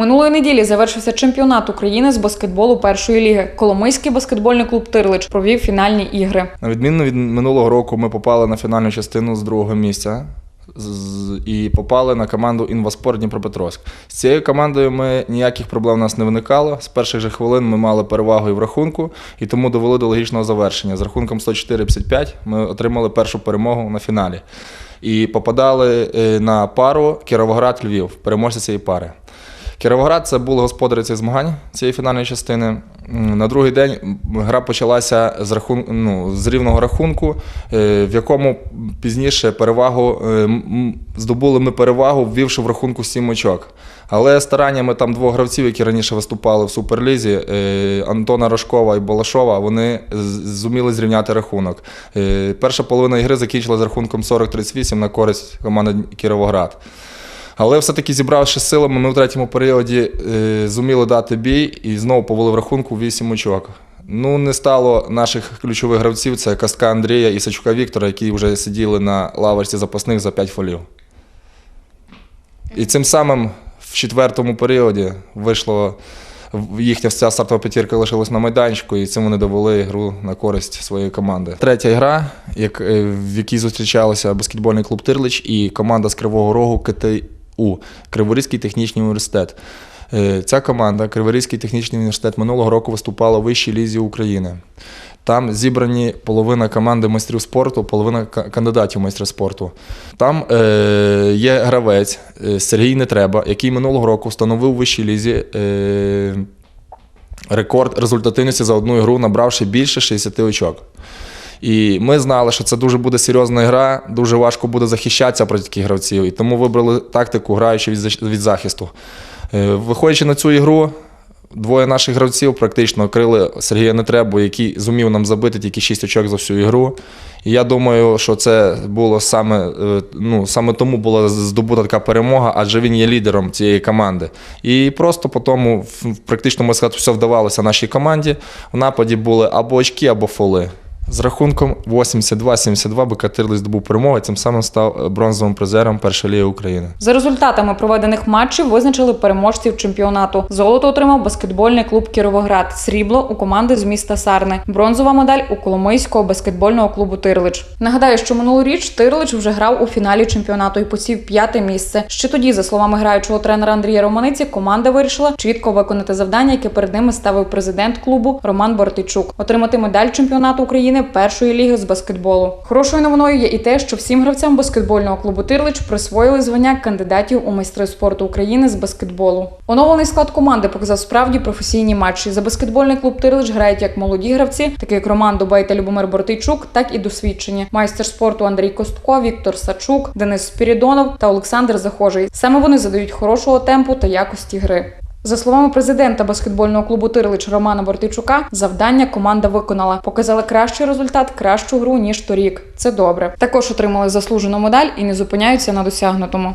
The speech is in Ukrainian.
Минулої неділі завершився чемпіонат України з баскетболу першої ліги. Коломийський баскетбольний клуб Тирлич провів фінальні ігри. На відміну від минулого року, ми попали на фінальну частину з другого місця і попали на команду Інваспорт Дніпропетровськ. З цією командою ми ніяких проблем у нас не виникало. З перших же хвилин ми мали перевагу і в рахунку, і тому довели до логічного завершення. З рахунком 104-55 ми отримали першу перемогу на фіналі. І попадали е, на пару Кіровоград-Львів, переможця цієї пари. Кіровоград це були господарі цих змагань цієї фінальної частини. На другий день гра почалася з, рахун... ну, з рівного рахунку, е, в якому пізніше перевагу е, здобули ми перевагу, ввівши в рахунку сім очок. Але стараннями там двох гравців, які раніше виступали в Суперлізі, е, Антона Рожкова і Балашова, вони зуміли зрівняти рахунок. Перша половина ігри закінчилася з рахунком 40-38 на користь команди Кіровоград. Але все-таки зібравши силами, ми в третьому періоді е, зуміли дати бій і знову повели в рахунку 8 очок. Ну, не стало наших ключових гравців, це Кастка Андрія і Сачука Віктора, які вже сиділи на лавочці запасних за 5 фолів. І цим самим в четвертому періоді вийшло їхня вся стартова п'ятірка лишилась на майданчику, і цим вони довели гру на користь своєї команди. Третя гра, е, в якій зустрічалися баскетбольний клуб Тирлич і команда з Кривого Рогу КТУ Криворізький технічний університет. Е, Ця команда, Криворізький технічний університет, минулого року виступала у вищій лізі України. Там зібрані половина команди майстрів спорту, половина кандидатів в майстри спорту. Там е, є гравець е, Сергій Нетреба, який минулого року встановив у вищій лізі е, рекорд результативності за одну ігру, набравши більше 60 очок. І ми знали, що це дуже буде серйозна гра, дуже важко буде захищатися проти таких гравців. І тому вибрали тактику, граючи від, захисту. Е, Виходячи на цю ігру, двоє наших гравців практично крили Сергія Нетребу, який зумів нам забити тільки 6 очок за всю ігру. І я думаю, що це було саме, е, ну, саме тому була здобута така перемога, адже він є лідером цієї команди. І просто по тому практично можна сказати, все вдавалося нашій команді. В нападі були або очки, або фоли. З рахунком 82-72 БК Тирлиць здобув перемогу, і цим самим став е, бронзовим призером першої ліги України. За результатами проведених матчів визначили переможців чемпіонату. Золото отримав баскетбольний клуб Кіровоград, срібло у команди з міста Сарни, бронзова медаль у Коломийського баскетбольного клубу Тирлич. Нагадаю, що минулоріч Тирлич вже грав у фіналі чемпіонату і посів п'яте місце. Ще тоді, за словами граючого тренера Андрія Романиці, команда вирішила чітко виконати завдання, яке перед ними ставив президент клубу Роман Бортичук отримати медаль чемпіонату України першої ліги з баскетболу. Хорошою новиною є і те, що всім гравцям баскетбольного клубу Тирлич присвоїли звання кандидатів у майстри спорту України з баскетболу. Оновлений склад команди показав справді професійні матчі. За баскетбольний клуб Тирлич грають як молоді гравці, такі як Роман Дубай та Любомир Бортийчук, так і досвідчені. Майстер спорту Андрій Костко, Віктор Сачук, Денис Спірідонов та Олександр Захожий. Саме вони задають хорошого темпу та якості гри. За словами президента баскетбольного клубу Тирлич Романа Бортичука, завдання команда виконала. Показали кращий результат, кращу гру ніж торік. Це добре. Також отримали заслужену медаль і не зупиняються на досягнутому.